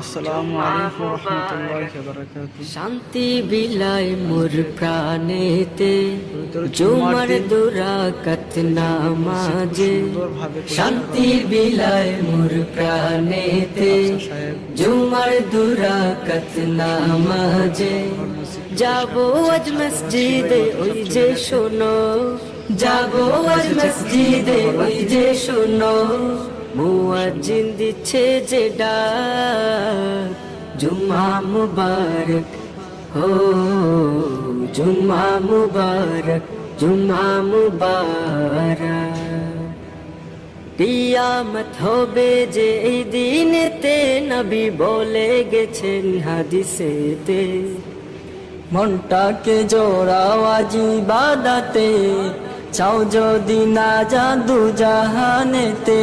আসসালামু আলাইকুম রহমতুল্লাহ বারাকাতু শান্তি বিলাই মোর প্রাণেতে জুমার দুরাকত নামাজে। শান্তি বিলাই মোর প্রাণেতে জুমার দুরাকত নামাজে। যাব আজ মসজিদে ওই যে শোনো। যাব আজ মসজিদে ওই যে শোনো। মুয়াজ্জিন দিচ্ছে যে ডাক, জুম্মা মুবারক হো জুম্মা মুবারক জুম্মা মুবারক। কিয়ামত হবে যে এই দিনেতে নবী বলে গেছেন হাদিসেতে, মনটাকে জোড়াও আজি বাদাতে চাও যদি না জাদু জাহানেতে